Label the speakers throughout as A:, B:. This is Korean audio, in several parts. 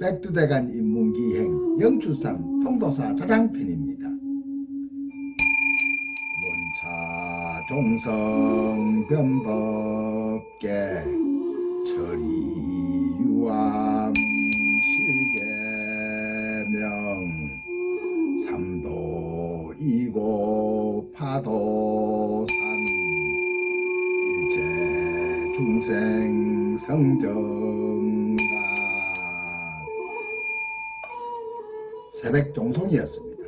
A: 백두대간 인문기행 영주산 통도사 자장편입니다. 원차 종성 변법계 철이 유암 실계명 삼도 이고 파도산 일체 중생 성정 새벽 종송이었습니다.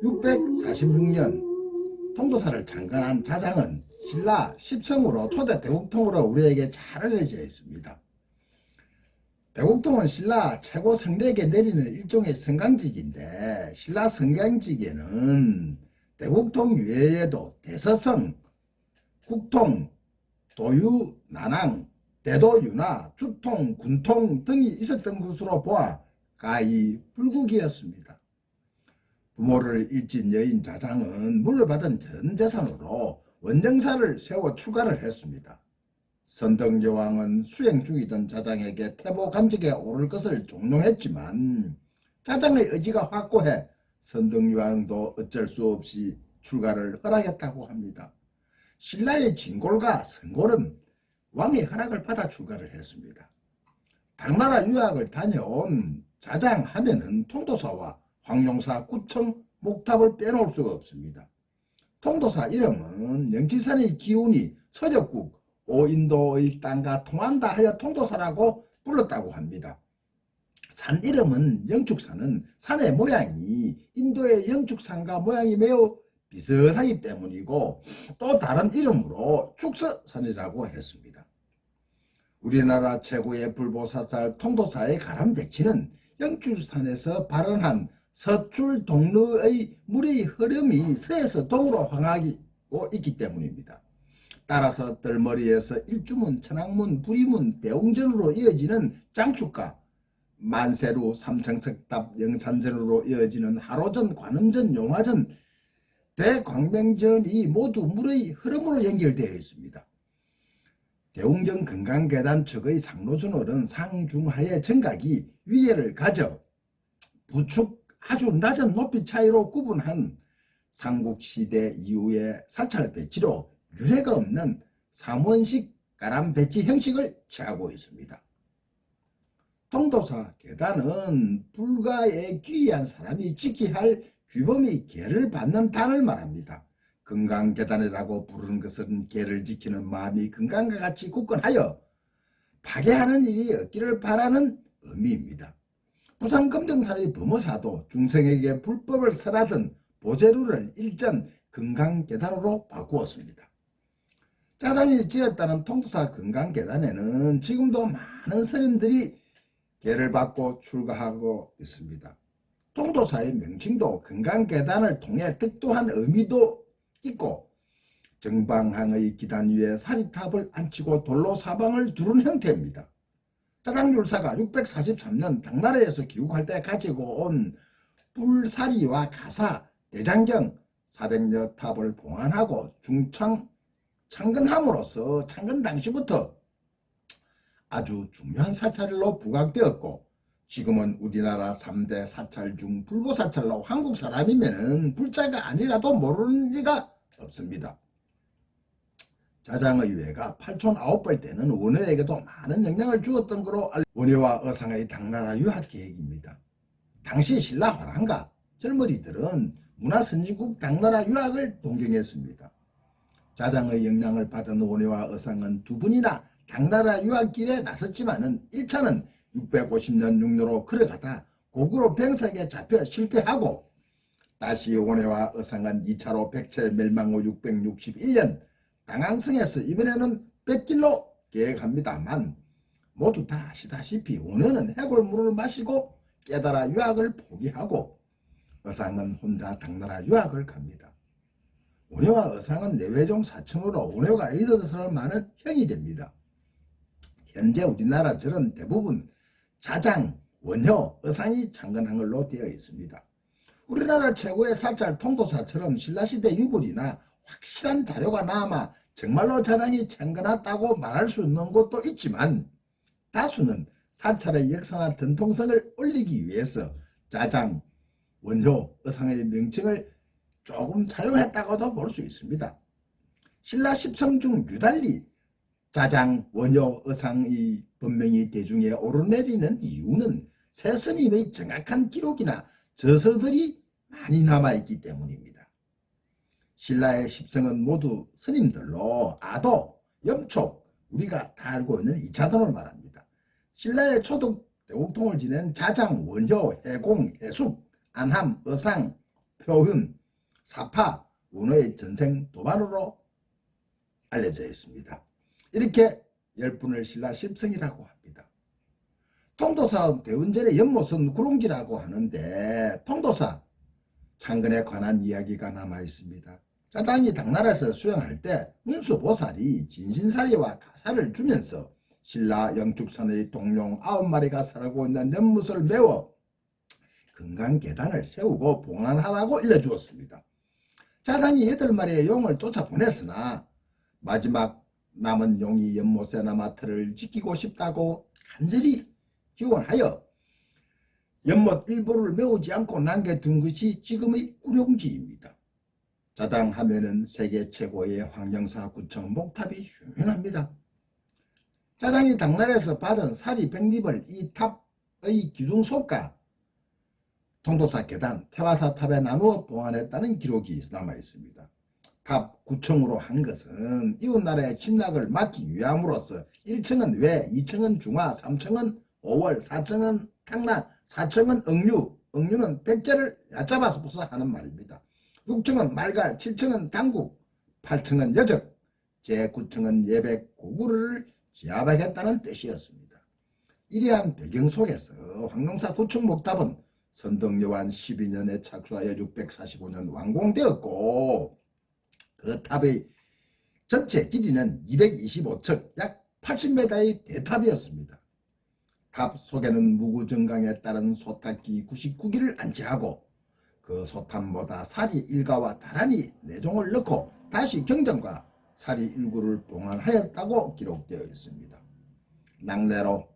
A: 646년 통도사를 창건한 자장은 신라 10성으로 초대 대국통으로 우리에게 잘 알려져 있습니다. 대국통은 신라 최고 성대에게 내리는 일종의 성강직인데 신라 성강직에는 대국통 이외에도 대서성, 국통, 도유, 난항, 대도유나 주통, 군통 등이 있었던 것으로 보아 가히 불국이었습니다. 부모를 잃진 여인 자장은 물려받은 전 재산으로 원정사를 세워 출가를 했습니다. 선덕여왕은 수행 중이던 자장에게 태보 간직에 오를 것을 종용했지만 자장의 의지가 확고해 선덕여왕도 어쩔 수 없이 출가를 허락했다고 합니다. 신라의 진골과 선골은 왕의 허락을 받아 출가를 했습니다. 당나라 유학을 다녀온 자장 하면은 통도사와 황룡사, 구청, 목탑을 빼놓을 수가 없습니다. 통도사 이름은 영치산의 기운이 서적국, 오인도의 땅과 통한다 하여 통도사라고 불렀다고 합니다. 산 이름은 영축산은 산의 모양이 인도의 영축산과 모양이 매우 비슷하기 때문이고 또 다른 이름으로 축서산이라고 했습니다. 우리나라 최고의 불보사살 통도사의 가람대치는 영축산에서 발원한 서출 동로의 물의 흐름이 서에서 동으로 향하고 있기 때문입니다. 따라서 뜰머리에서 일주문, 천왕문, 부리문, 대웅전으로 이어지는 장축과 만세루, 삼청석답, 영산전으로 이어지는 하로전, 관음전, 용화전, 대광명전이 모두 물의 흐름으로 연결되어 있습니다. 대웅전 금강계단 측의 상로준월은 상중하의 정각이 위계를 가져 부축 아주 낮은 높이 차이로 구분한 삼국시대 이후의 사찰 배치로 유례가 없는 삼원식 가람 배치 형식을 취하고 있습니다. 통도사 계단은 불가에 귀한 사람이 지켜야 할 규범이 계를 받는 단을 말합니다. 건강계단이라고 부르는 것은 계를 지키는 마음이 건강과 같이 굳건하여 파괴하는 일이 없기를 바라는 의미입니다. 부산 검정사의 범어사도 중생에게 불법을 설하던 보제루를 일전 건강계단으로 바꾸었습니다. 짜장이 지었다는 통도사 건강계단에는 지금도 많은 스님들이 계를 받고 출가하고 있습니다. 통도사의 명칭도 건강계단을 통해 득도한 의미도 있고 정방항의 기단 위에 사리탑을 앉히고 돌로 사방을 두른 형태입니다. 짜장율사가 643년 당나라에서 귀국할 때 가지고 온 뿔사리와 가사, 대장경 400여 탑을 봉안하고 중창 창건함으로써 창건 당시부터 아주 중요한 사찰로 부각되었고 지금은 우리나라 3대 사찰 중 불보사찰로 한국 사람이면 불자가 아니라도 모르는 리가 없습니다. 자장의 외가 8촌 9벌 때는 원효에게도 많은 영향을 주었던 거로 알 원효와 어상의 당나라 유학 계획입니다. 당시 신라 화랑과 젊은이들은 문화선진국 당나라 유학을 동경했습니다. 자장의 영향을 받은 원효와 어상은 두 분이나 당나라 유학길에 나섰지만은 1차는 650년 육로로 걸어가다 고구려 병석에 잡혀 실패하고 다시 원해와 어상은 2차로 백제 멸망 후 661년 당항성에서 이번에는 백길로 계획합니다만 모두 다 아시다시피 원해는 해골물을 마시고 깨달아 유학을 포기하고 어상은 혼자 당나라 유학을 갑니다. 원효와 어상은 내외종 사촌으로 원효가 이더스를 많은 형이 됩니다. 현재 우리나라처럼 대부분 자장, 원효, 어상이 창건한 걸로 되어 있습니다. 우리나라 최고의 사찰 통도사처럼 신라시대 유물이나 확실한 자료가 남아 정말로 자장이 창건했다고 말할 수 있는 곳도 있지만 다수는 사찰의 역사나 전통성을 올리기 위해서 짜장, 원효, 의상의 명칭을 조금 차용했다고도 볼 수 있습니다. 신라 십성 중 유달리 짜장, 원효, 의상이 분명히 대중에 오르내리는 이유는 새 스님의 정확한 기록이나 저서들이 많이 남아있기 때문입니다. 신라의 십성은 모두 스님들로 아도, 염촉, 우리가 다 알고 있는 이차돈을 말합니다. 신라의 초독 대국통을 지낸 자장, 원효, 해공, 해숙, 안함, 의상, 표훈, 사파, 운호의 전생 도반으로 알려져 있습니다. 이렇게 열분을 신라 십성이라고 합니다. 통도사 대운전의 연못은 구룡지라고 하는데 통도사 창건에 관한 이야기가 남아 있습니다. 짜장이 당나라에서 수행할 때 문수보살이 진신사리와 가사를 주면서 신라 영축산의 동룡 아홉 마리가 살고 있는 연못을 메워 금강 계단을 세우고 봉안하라고 일러주었습니다. 짜장이 여덟 마리의 용을 쫓아 보냈으나 마지막 남은 용이 연못에 남아 틀을 지키고 싶다고 간절히 기원하여 연못 일부를 메우지 않고 남겨둔 것이 지금의 구룡지입니다. 짜장 하면은 세계 최고의 황령사 구청 목탑이 유명합니다. 짜장이 당나라에서 받은 사리 백립을 이 탑의 기둥 속과 통도사 계단, 태화사 탑에 나누어 보관했다는 기록이 남아 있습니다. 탑 9층으로 한 것은 이웃 나라의 침략을 막기 위함으로써 1층은 외, 2층은 중화, 3층은 5월, 4층은 탕란, 4층은 억류, 억류는 백제를 얕잡아서 부숴하는 말입니다. 6층은 말갈, 7층은 당국, 8층은 여적, 제9층은 예백, 고구려를 제압하겠다는 뜻이었습니다. 이러한 배경 속에서 황룡사 9층 목탑은 선덕여완 12년에 착수하여 645년 완공되었고 그 탑의 전체 길이는 225척 약 80m의 대탑이었습니다. 탑 속에는 무구정강에 따른 소탁기 99기를 안치하고 그 소탑보다 사리 일가와 다란히 내종을 넣고 다시 경전과 사리 일구를 봉안하였다고 기록되어 있습니다. 낙내로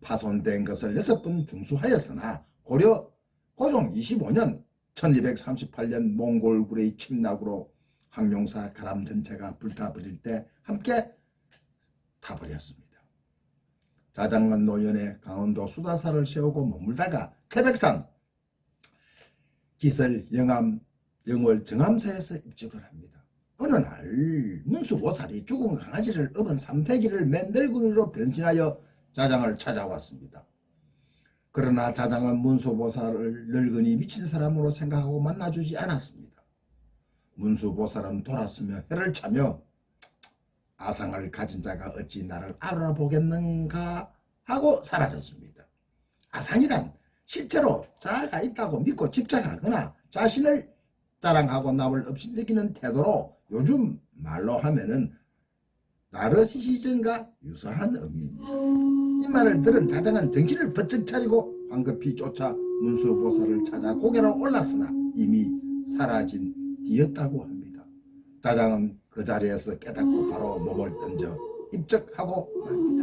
A: 파손된 것을 여섯 번 중수하였으나 고려 고종 25년 1238년 몽골굴의 침략으로 항룡사 가람 전체가 불타버릴 때 함께 타버렸습니다. 자장관 노연에 강원도 수다사를 세우고 머물다가 태백산 기설 영암 영월 정암사에서 입적을 합니다. 어느 날 문수보살이 죽은 강아지를 업은 삼태기를 맨 늙은이로 변신하여 자장을 찾아왔습니다. 그러나 자장은 문수보살을 늙은이 미친 사람으로 생각하고 만나주지 않았습니다. 문수보살은 돌았으며 해를 차며 아상을 가진 자가 어찌 나를 알아보겠는가 하고 사라졌습니다. 아상이란 실제로 자아가 있다고 믿고 집착하거나 자신을 자랑하고 남을 업신여기는 태도로 요즘 말로 하면은 나르시시즘과 유사한 의미입니다. 이 말을 들은 자장은 정신을 번쩍 차리고 황급히 쫓아 문수보살을 찾아 고개로 올랐으나 이미 사라진 뒤였다고 합니다. 자장은 그 자리에서 깨닫고 바로 몸을 던져 입적하고 맙니다.